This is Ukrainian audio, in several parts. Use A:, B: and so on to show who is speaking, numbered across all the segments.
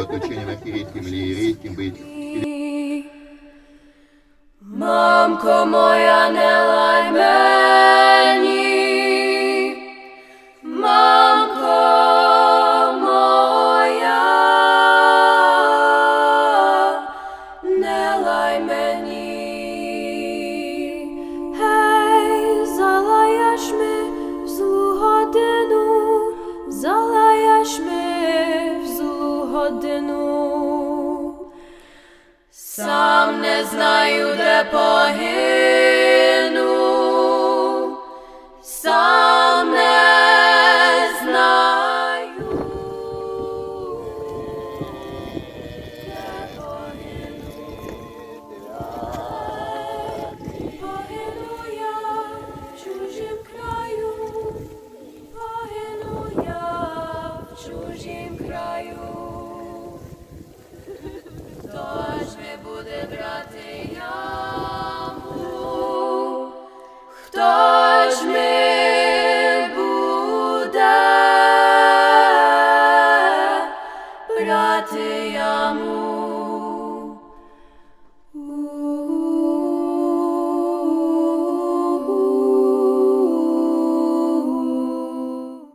A: оточенням или лієрейським, быть
B: Не знаю, де погину,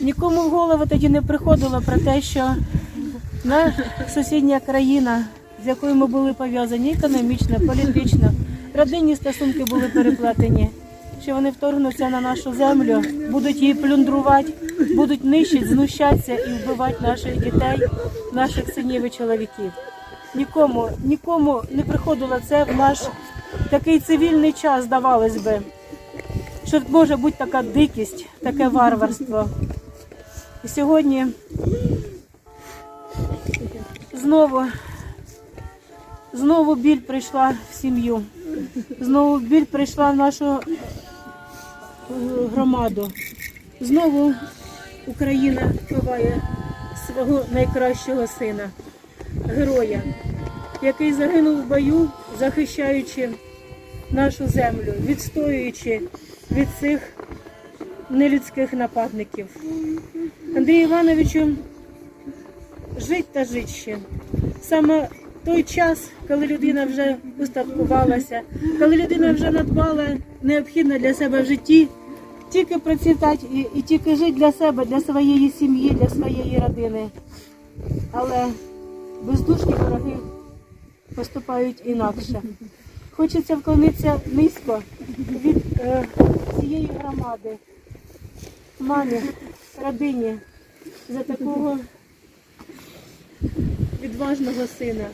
C: Нікому в голову тоді не приходило про те, що на сусідня країна, з якою ми були пов'язані економічно, політично, родинні стосунки були переплетені, що вони вторгнуться на нашу землю, будуть її плюндрувати, будуть нищити, знущатися і вбивати наших дітей, наших синів і чоловіків. Нікому, нікому не приходило це в наш такий цивільний час, здавалось би, що може бути така дикість, таке варварство. І сьогодні знову, знову біль прийшла в сім'ю, знову біль прийшла в нашу е, громаду. Знову Україна вбиває свого найкращого сина, героя, який загинув в бою, захищаючи нашу землю, відстоюючи від цих нелюдських нападників. Андрію Івановичу, жить та жить ще. Саме той час, коли людина вже устаткувалася, коли людина вже надбала необхідне для себе в житті, тільки процвітати і, і тільки жити для себе, для своєї сім'ї, для своєї родини. Але бездушні вороги поступають інакше. Хочеться вклонитися низько від е, цієї громади, мамі, родині за такого відважного сина.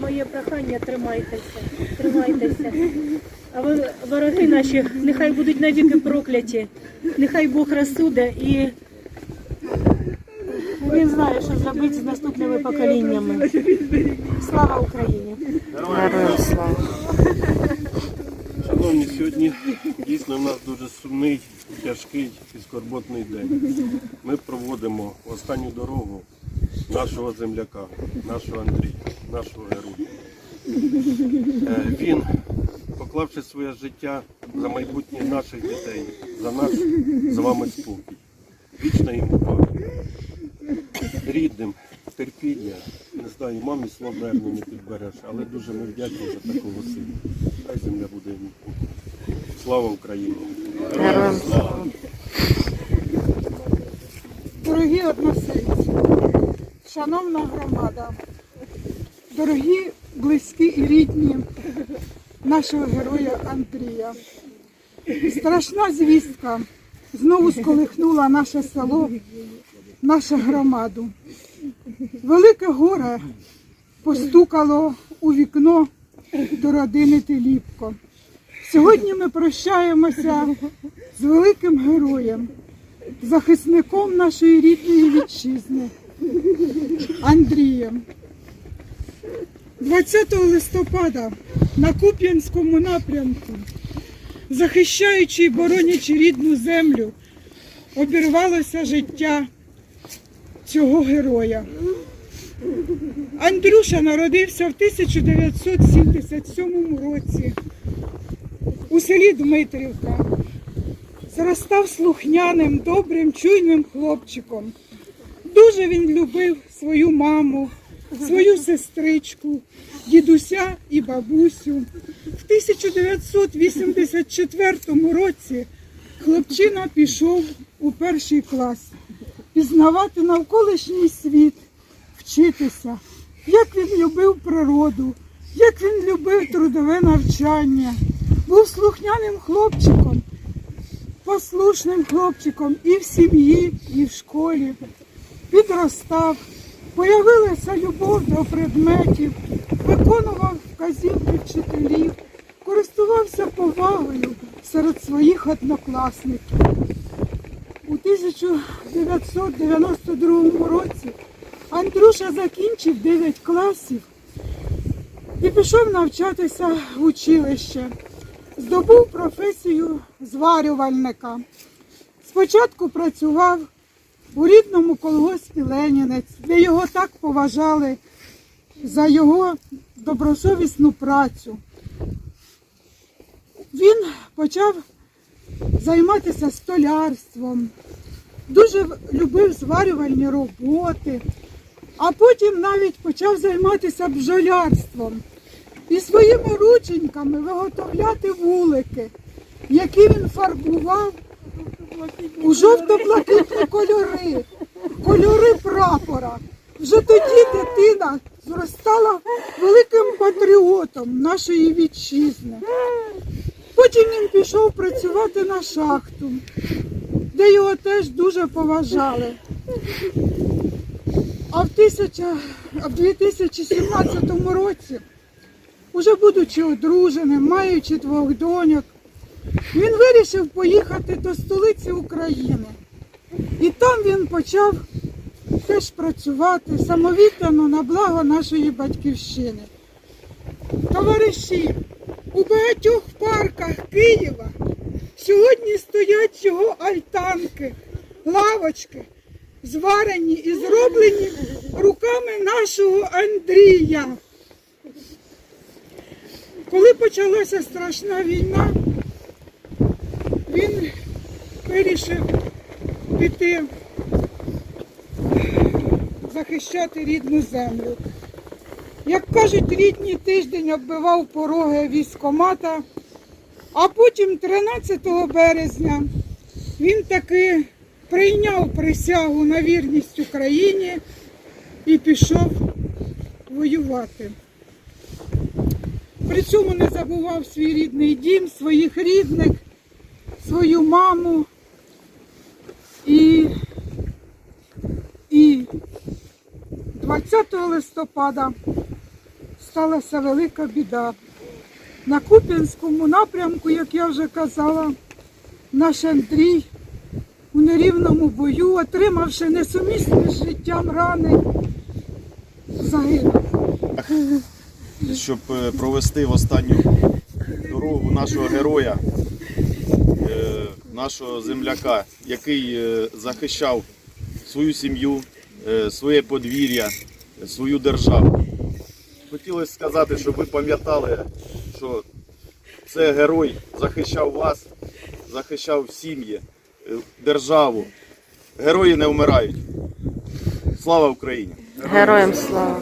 C: Моє прохання тримайтеся, тримайтеся. А вороги наші, нехай будуть навіки прокляті, нехай Бог розсуде і він знає, що зробити з наступними поколіннями. Слава Україні!
D: Героям слава. Сьогодні дійсно в нас дуже сумний, тяжкий і скорботний день. Ми проводимо останню дорогу нашого земляка, нашого Андрія, нашого героя. Е, Він, поклавши своє життя за майбутнє наших дітей, за наш з вами спокій. Вічна йому пам'ять. Рідним, терпіння, не знаю, мамі слов, не підбереш, але дуже ми вдячні за такого сина. Хай земля буде йому. Слава Україні!
E: Героям слава. Дорогі односельці, шановна громада, дорогі, близькі і рідні нашого героя Андрія. Страшна звістка знову сколихнула наше село, нашу громаду. Велике горе постукало у вікно до родини Теліпко. Сьогодні ми прощаємося з великим героєм, захисником нашої рідної вітчизни Андрієм. 20 листопада на Куп'янському напрямку, захищаючи і боронячи рідну землю, обірвалося життя цього героя. Андрюша народився в 1977 році у селі Дмитрівка. Зростав слухняним, добрим, чуйним хлопчиком. Дуже він любив свою маму, свою сестричку, дідуся і бабусю. В 1984 році хлопчина пішов у перший клас пізнавати навколишній світ, вчитися, як він любив природу, як він любив трудове навчання, був слухняним хлопчиком, послушним хлопчиком і в сім'ї, і в школі. Підростав, появилася любов до предметів, виконував вказівки вчителів, користувався повагою серед своїх однокласників. У 1992 році Андрюша закінчив 9 класів і пішов навчатися в училище. Здобув професію зварювальника. Спочатку працював у рідному колгоспі Ленінець, де його так поважали за його добросовісну працю. Він почав займатися столярством, дуже любив зварювальні роботи, а потім навіть почав займатися бджолярством і своїми рученьками виготовляти вулики, які він фарбував у жовто-блакитні кольори, кольори прапора. Вже тоді дитина зростала великим патріотом нашої вітчизни. Потім він пішов працювати на шахту, де його теж дуже поважали. А в, тисяча, а в 2017 році, уже будучи одруженим, маючи двох доньок, він вирішив поїхати до столиці України. І там він почав теж працювати самовіддано на благо нашої батьківщини. Товариші, у багатьох парках Києва сьогодні стоять його альтанки, лавочки, зварені і зроблені руками нашого Андрія. Коли почалася страшна війна, він вирішив піти захищати рідну землю. Як кажуть, рідний тиждень оббивав пороги військомата, а потім 13 березня він таки прийняв присягу на вірність Україні і пішов воювати. При цьому не забував свій рідний дім, своїх рідних, свою маму і, і 20 листопада сталася велика біда. На Куп'янському напрямку, як я вже казала, наш Андрій у нерівному бою, отримавши несумісні з життям рани, загинув.
F: Щоб е, провести в останню дорогу нашого героя, е, нашого земляка, який е, захищав свою сім'ю, своє подвір'я, свою державу. Хотілося сказати, щоб ви пам'ятали, що це герой захищав вас, захищав сім'ї, державу. Герої не вмирають. Слава Україні!
B: Героям слава!